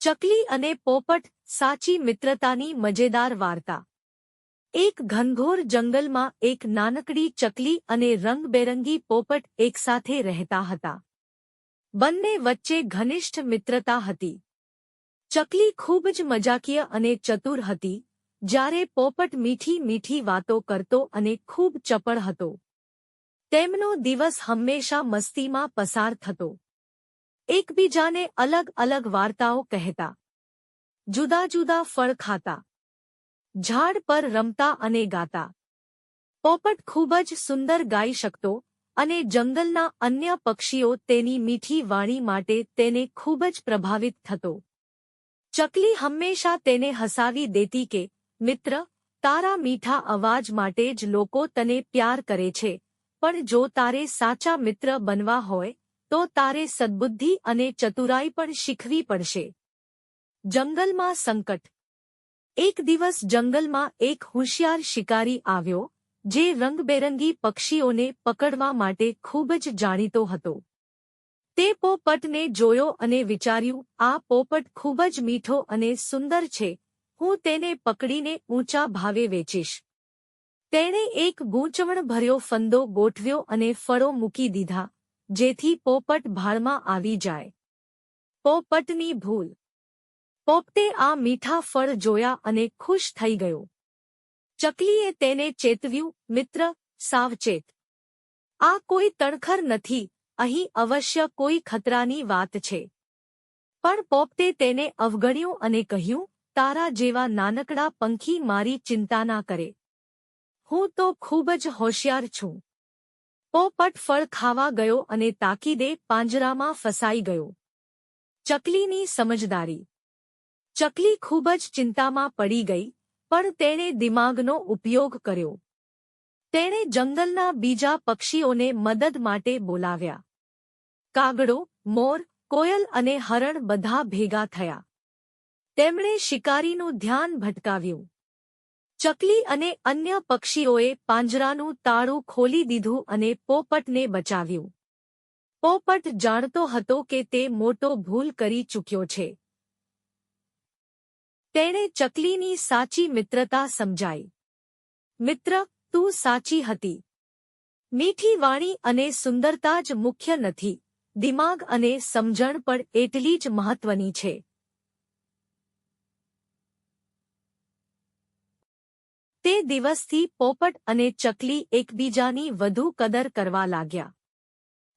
ચકલી અને પોપટ સાચી મિત્રતાની મજેદાર વાર્તા. એક ઘનઘોર જંગલમાં એક નાનકડી ચકલી અને રંગબેરંગી પોપટ એકસાથે રહેતા હતા. બંને વચ્ચે ઘનિષ્ઠ મિત્રતા હતી. ચકલી ખૂબ જ મજાકીય અને ચતુર હતી, જ્યારે પોપટ મીઠી મીઠી વાતો કરતો અને ખૂબ ચપળ હતો. તેમનો દિવસ હંમેશા મસ્તીમાં પસાર થતો. એકબીજાને અલગ અલગ વાર્તાઓ કહેતા. જુદા જુદા ફળ ખાતા. ઝાડ પર રમતા અને ગાતા. પોપટ ખૂબ જ સુંદર ગાઈ શકતો અને જંગલના અન્ય પક્ષીઓ તેની મીઠી વાણી માટે તેને ખૂબ જ પ્રભાવિત થતો. ચકલી હંમેશા તેને હસાવી દેતી કે, મિત્ર, તારા મીઠા અવાજ માટે જ લોકો તને પ્યાર કરે છે, પણ જો તારે સાચા મિત્ર બનવા હોય તો તારે સદબુદ્ધિ અને ચતુરાઈ પણ શીખવી પડશે. જંગલમાં સંકટ. એક દિવસ જંગલમાં એક હોશિયાર શિકારી આવ્યો, જે રંગબેરંગી પક્ષીઓને પકડવા માટે ખૂબ જ જાણીતો હતો. તે પોપટને જોયો અને વિચાર્યું, આ પોપટ ખૂબ જ મીઠો અને સુંદર છે. હું તેને પકડીને ઊંચા ભાવે વેચીશ. તેણે એક ગૂંચવણભર્યો ફંદો ગોઠવ્યો અને ફળો મૂકી દીધા. જેથી પોપટ ભાળમાં આવી જાય. પોપટની ભૂલ. પોપટે આ મીઠા ફળ જોયા અને ખુશ થઈ ગયો. ચકલીએ તેને ચેતવ્યું, મિત્ર, સાવચેત. આ કોઈ તણખર નથી, અહીં અવશ્ય કોઈ ખતરાની વાત છે. પણ પોપટે તેને અવગણ્યું અને કહ્યું, તારા જેવા નાનકડા પંખી મારી ચિંતા ના કરે. હું તો ખૂબ જ હોશિયાર છું. પોપટ ફળ ખાવા ગયો અને તાકીદે પાંજરામાં ફસાઈ ગયો. ચકલીની સમજદારી. ચકલી ખૂબ જ ચિંતામાં પડી ગઈ, પણ તેણે દિમાગનો ઉપયોગ કર્યો. તેણે જંગલના બીજા પક્ષીઓને મદદ માટે બોલાવ્યા. કાગડો, મોર, કોયલ અને હરણ બધા ભેગા થયા. તેમણે શિકારીનું ધ્યાન ભટકાવ્યું. ચકલી અને અન્ય પક્ષીઓએ પાંજરાનું તાળું ખોલી દીધું અને પોપટને બચાવ્યું. પોપટ જાણતો હતો કે તે મોટો ભૂલ કરી ચૂક્યો છે. તેણે ચકલીની સાચી મિત્રતા સમજાઈ. મિત્ર, તું સાચી હતી. મીઠી વાણી અને સુંદરતા જ મુખ્ય નથી. દિમાગ અને સમજણ પણ એટલી જ મહત્વની છે. તે દિવસથી પોપટ અને ચકલી એકબીજાની વધુ કદર કરવા લાગ્યા.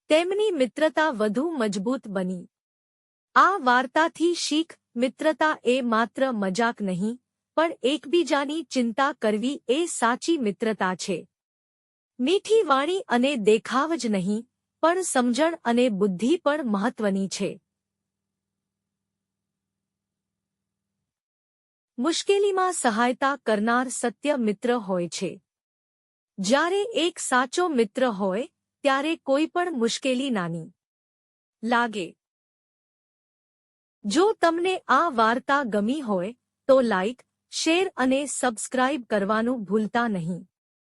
તેમની મિત્રતા વધુ મજબૂત બની. આ વાર્તાથી શીખ, મિત્રતા એ માત્ર મજાક નહીં, પણ એકબીજાની ચિંતા કરવી એ સાચી મિત્રતા છે. મીઠી વાણી અને દેખાવ જ નહીં, પણ સમજણ અને બુદ્ધિ પણ મહત્વની છે. મુશ્કેલીમાં સહાયતા કરનાર સત્ય મિત્ર હોય છે. જ્યારે એક સાચો મિત્ર હોય, ત્યારે કોઈ પણ મુશ્કેલી નાની લાગે. જો તમને આ વાર્તા ગમી હોય, તો લાઇક શેર અને સબસ્ક્રાઇબ કરવાનું ભૂલતા નહીં.